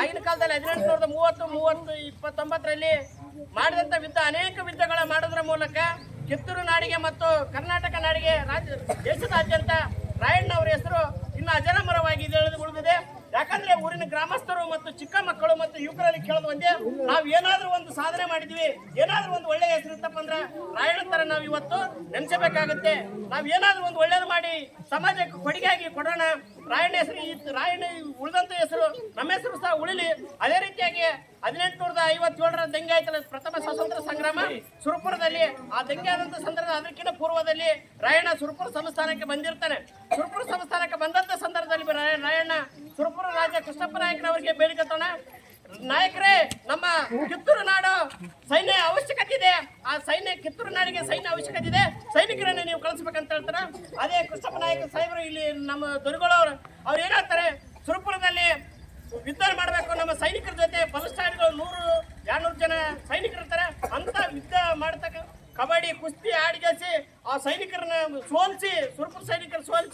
ಆಗಿನ ಕಾಲದಲ್ಲಿ ಹದಿನೆಂಟುನೂರದ ಮೂವತ್ತು ಮೂವತ್ತು, ಇಪ್ಪತ್ತೊಂಬತ್ತರಲ್ಲಿ ಮಾಡಿದಂಥ ಯುದ್ಧ, ಅನೇಕ ಯುದ್ಧಗಳ ಮಾಡೋದ್ರ ಮೂಲಕ ಕಿತ್ತೂರು ನಾಡಿಗೆ ಮತ್ತು ಕರ್ನಾಟಕ ನಾಡಿಗೆ ರಾಜ್ಯ, ದೇಶದಾದ್ಯಂತ ಮತ್ತು ಚಿಕ್ಕ ಮಕ್ಕಳು ಮತ್ತು ಯುವಕರಲ್ಲಿ ಕೇಳೋದು ಒಂದೇ ನಾವು ಏನಾದರೂ ಒಂದು ಸಾಧನೆ ಮಾಡಿದ್ವಿ ಏನಾದರೂ ಒಂದು ಒಳ್ಳೆಯ ಹೆಸರು ಇತ್ತಪ್ಪ ಅಂದ್ರೆ ರಾಯಣ ತರ ನಾವು ಇವತ್ತು ನೆನೆಸಬೇಕಾಗುತ್ತೆ. ನಾವು ಏನಾದರೂ ಒಂದು ಒಳ್ಳೇದು ಮಾಡಿ ಸಮಾಜಕ್ಕೆ ಕೊಡುಗೆಯಾಗಿ ಕೊಡೋಣ. ರಾಯಣ್ಣ ಹೆಸರು ಈ ರಾಯಣ್ಣ ಉಳಿದಂತ ಹೆಸರು ನಮ್ಮ ಹೆಸರು ಸಹ ಉಳಿಲಿ. ಅದೇ ರೀತಿಯಾಗಿ ಹದಿನೆಂಟುನೂರದ ಐವತ್ತೇಳರ ದಂಗೆ ಆಯ್ತಲ್ಲ, ಪ್ರಥಮ ಸ್ವಾತಂತ್ರ್ಯ ಸಂಗ್ರಾಮ ಸುರಪುರದಲ್ಲಿ. ಆ ದಂಗೆ ಆದಂತ ಸಂದರ್ಭ ಅದಕ್ಕಿಂತ ಪೂರ್ವದಲ್ಲಿ ರಾಯಣ್ಣ ಸುರಪುರ ಸಂಸ್ಥಾನಕ್ಕೆ ಬಂದಿರ್ತಾನೆ. ಸುರಪುರ ಸಂಸ್ಥಾನಕ್ಕೆ ಬಂದಂತ ಸಂದರ್ಭದಲ್ಲಿ ರಾಯ- ರಾಯಣ್ಣ ಸುರಪುರ ರಾಜ ಕೃಷ್ಣಪ್ಪ ನಾಯಕನವರಿಗೆ ಬೇಡಿಕತ್ತೋಣ ನಾಯಕರೇ, ನಮ್ಮ ಕಿತ್ತೂರು ನಾಡು ಸೈನ್ಯ ಅವಶ್ಯಕತೆ ಇದೆ ಆ ಸೈನ್ಯ ಕಿತ್ತೂರು ನಾಡಿಗೆ ಸೈನ್ಯ ಅವಶ್ಯಕತೆ ಇದೆ ಸೈನಿಕರನ್ನು ನೀವು ಕಳಿಸ್ಬೇಕಂತ ಹೇಳ್ತಾರ? ಅದೇ ಕೃಷ್ಣಪ್ಪ ನಾಯಕ ಸಾಹೇಬರು ಇಲ್ಲಿ ನಮ್ಮ ದೊರೆಗಳವರು ಅವ್ರು ಏನು ಹೇಳ್ತಾರೆ? ಸುರಪುರದಲ್ಲಿ ಯುದ್ಧ ಮಾಡಬೇಕು. ನಮ್ಮ ಸೈನಿಕರ ಜೊತೆ ಬಲಸ್ಟಾಂಡ್ಗಳು ನೂರು, ಎರಡ್ನೂರು ಜನ ಸೈನಿಕರು ಇರ್ತಾರೆ. ಅಂತ ಯುದ್ಧ ಮಾಡ್ತಕ್ಕ, ಕಬಡ್ಡಿ, ಕುಸ್ತಿ ಆಡಿಗೆಸಿ ಆ ಸೈನಿಕರನ್ನ ಸೋಲಿಸಿ, ಸುರಪುರ ಸೈನಿಕರು ಸೋಲಿಸಿ